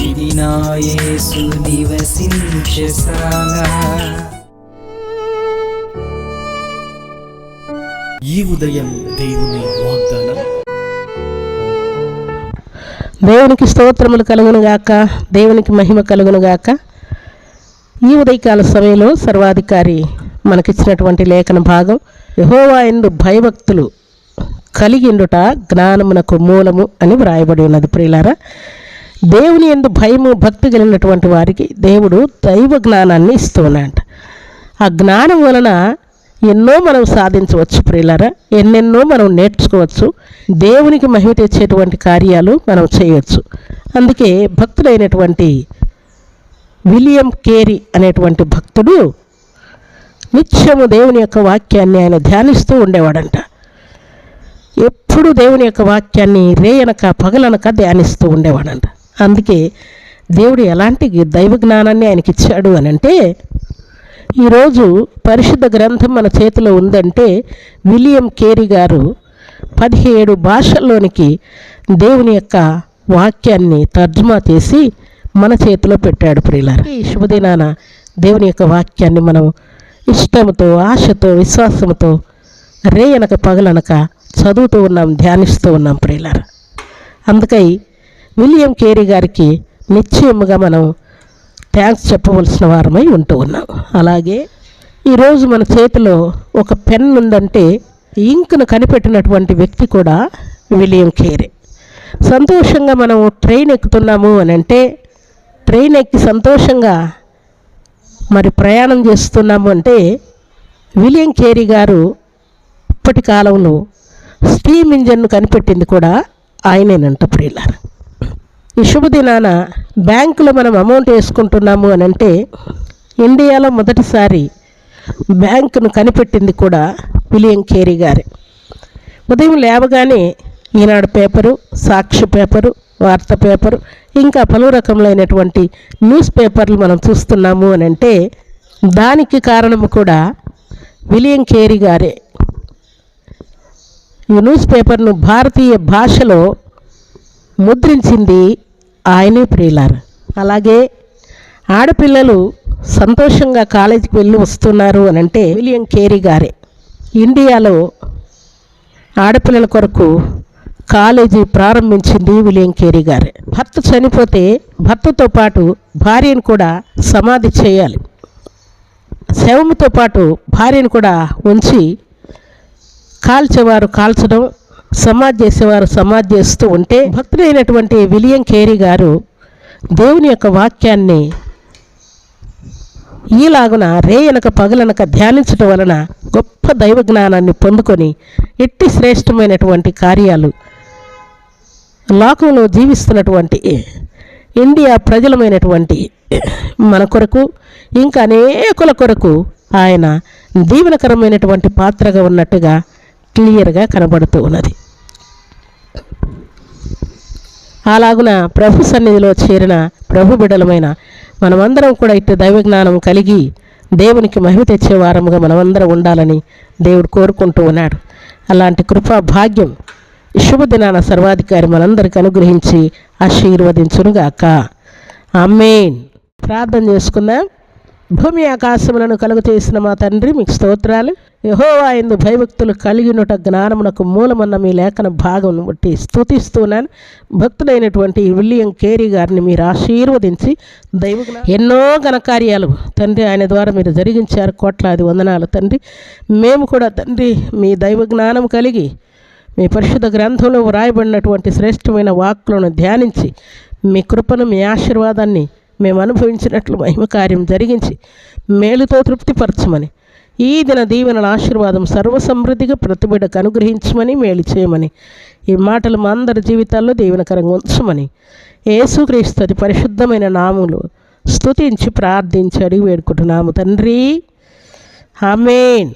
ఇది నా యేసు నివసించశాల ఈ ఉదయం దేవుని వాగ్దానం. దేవునికి స్తోత్రములు కలుగును గాక. దేవునికి మహిమ కలుగును గాక. ఈ ఉదయకాల సమయంలో సర్వాధికారి మనకిచ్చినటువంటి లేఖన భాగం యహోవా ఎందు భయభక్తులు కలిగిండుట జ్ఞానమునకు మూలము అని వ్రాయబడి ఉన్నది. ప్రియులారా దేవుని ఎందు భయము భక్తి కలిగినటువంటి వారికి దేవుడు దైవ జ్ఞానాన్ని ఇస్తూ ఆ జ్ఞానం వలన ఎన్నో మనం సాధించవచ్చు ప్రియులారా ఎన్నెన్నో మనం నేర్చుకోవచ్చు దేవునికి మహిమ తెచ్చేటువంటి కార్యాలు మనం చేయవచ్చు అందుకే భక్తుడైనటువంటి విలియం కేరీ అనేటువంటి భక్తుడు నిత్యము దేవుని యొక్క వాక్యాన్ని ఆయన ధ్యానిస్తూ ఉండేవాడంట. ఎప్పుడు దేవుని యొక్క వాక్యాన్ని రేయనక పగలనక ధ్యానిస్తూ ఉండేవాడంట. అందుకే దేవుడు ఎలాంటి దైవ జ్ఞానాన్ని ఆయనకి ఇచ్చాడు అని అంటే ఈరోజు పరిశుద్ధ గ్రంథం మన చేతిలో ఉందంటే విలియం కేరీ గారు పదిహేడు భాషల్లోనికి దేవుని యొక్క వాక్యాన్ని తర్జుమా చేసి మన చేతిలో పెట్టాడు ప్రియులారు. ఈ శుభదినాన దేవుని యొక్క వాక్యాన్ని మనం ఇష్టంతో ఆశతో విశ్వాసంతో రేయనక పగలనక చదువుతూ ఉన్నాం ధ్యానిస్తూ ఉన్నాం ప్రియులార. అందుకై విలియం కేరీ గారికి నిశ్చయముగా మనం థ్యాంక్స్ చెప్పవలసిన వారమై ఉంటూ ఉన్నాం. అలాగే ఈరోజు మన చేతిలో ఒక పెన్ ఉందంటే ఇంకును కనిపెట్టినటువంటి వ్యక్తి కూడా విలియం కేరే. సంతోషంగా మనం ట్రైన్ ఎక్కుతున్నాము అని అంటే ట్రైన్ ఎక్కి సంతోషంగా మరి ప్రయాణం చేస్తున్నాము అంటే విలియం కేరీ గారు ఇప్పటి కాలంలో స్టీమ్ ఇంజన్ను కనిపెట్టింది కూడా ఆయనేనంట ప్రియులారు. ఈ శుభదినాన బ్యాంకులో మనం అమౌంట్ వేసుకుంటున్నాము అని అంటే ఇండియాలో మొదటిసారి బ్యాంకును కనిపెట్టింది కూడా విలియం కేరీ గారే. ఉదయం లేవగానే Eenadu paper Sakshi paper Vaartha paper ఇంకా పలు రకములైనటువంటి న్యూస్ పేపర్లు మనం చూస్తున్నాము అని అంటే దానికి కారణము కూడా విలియం కేరీ గారే. ఈ న్యూస్ పేపర్ను భారతీయ భాషలో ముద్రించింది ఆయనే ప్రియులారు. అలాగే ఆడపిల్లలు సంతోషంగా కాలేజీకి వెళ్ళి వస్తున్నారు అని అంటే విలియం కేరీ గారే. ఇండియాలో ఆడపిల్లల కొరకు కాలేజీ ప్రారంభించింది విలియం కేరీ గారే. భర్త చనిపోతే భర్తతో పాటు భార్యను కూడా సమాధి చేయాలి. శవముతో పాటు భార్యను కూడా ఉంచి కాల్చేవారు కాల్చడం సమాధి చేసేవారు సమాధి చేస్తూ ఉంటే భక్తుడైనటువంటి విలియం కేరీ గారు దేవుని యొక్క వాక్యాన్ని ఈలాగున రేయనక పగలనక ధ్యానించడం వలన గొప్ప దైవ జ్ఞానాన్ని పొందుకొని ఎట్టి శ్రేష్టమైనటువంటి కార్యాలు లోకంలో జీవిస్తున్నటువంటి ఇండియా ప్రజలమైనటువంటి మన కొరకు ఇంకా అనేకుల కొరకు ఆయన దీవెనకరమైనటువంటి పాత్రగా ఉన్నట్టుగా క్లియర్గా కనబడుతూ ఉన్నది. అలాగున ప్రభు సన్నిధిలో చేరిన ప్రభు బిడలమైన మనమందరం కూడా ఇటు దైవ జ్ఞానం కలిగి దేవునికి మహిమ తెచ్చే వారముగా మనమందరం ఉండాలని దేవుడు కోరుకుంటూ ఉన్నాడు. అలాంటి కృపా భాగ్యం శుభదినాన సర్వాధికారి మనందరికి అనుగ్రహించి ఆశీర్వదించునుగాక అమ్మేన్ ప్రార్థన చేసుకుందాం. భూమి ఆకాశములను కలుగు చేసిన మా తండ్రి మీకు స్తోత్రాలు. యహోవా ఎందు భయభక్తులు కలిగినట జ్ఞానమునకు మూలమన్న మీ లేఖన భాగం బట్టి స్తుతిస్తున్నాను. భక్తులైనటువంటి విలియం కేరీ గారిని మీరు ఆశీర్వదించి దైవ ఎన్నో ఘనకార్యాలు తండ్రి ఆయన ద్వారా మీరు జరిగించారు. కోట్లాది వందనాలు తండ్రి. మేము కూడా తండ్రి మీ దైవ జ్ఞానం కలిగి మీ పరిశుద్ధ గ్రంథంలో వ్రాయబడినటువంటి శ్రేష్టమైన వాక్కులను ధ్యానించి మీ కృపను మీ ఆశీర్వాదాన్ని మేము అనుభవించినట్లు మహిమ కార్యం జరిగించి మేలుతో తృప్తిపరచమని ఈ దిన దీవెనల ఆశీర్వాదం సర్వసమృద్ధిగా ప్రతిబిడకు అనుగ్రహించమని మేలు చేయమని. ఈ మాటలు మా అందరి జీవితాల్లో దీవెనకరంగా ఉంచమని. యేసుక్రీస్తు అతి పరిశుద్ధమైన నాములు స్తుతించి ప్రార్థించి అడిగి వేడుకుంటున్నాము. తండ్రి ఆమెన్.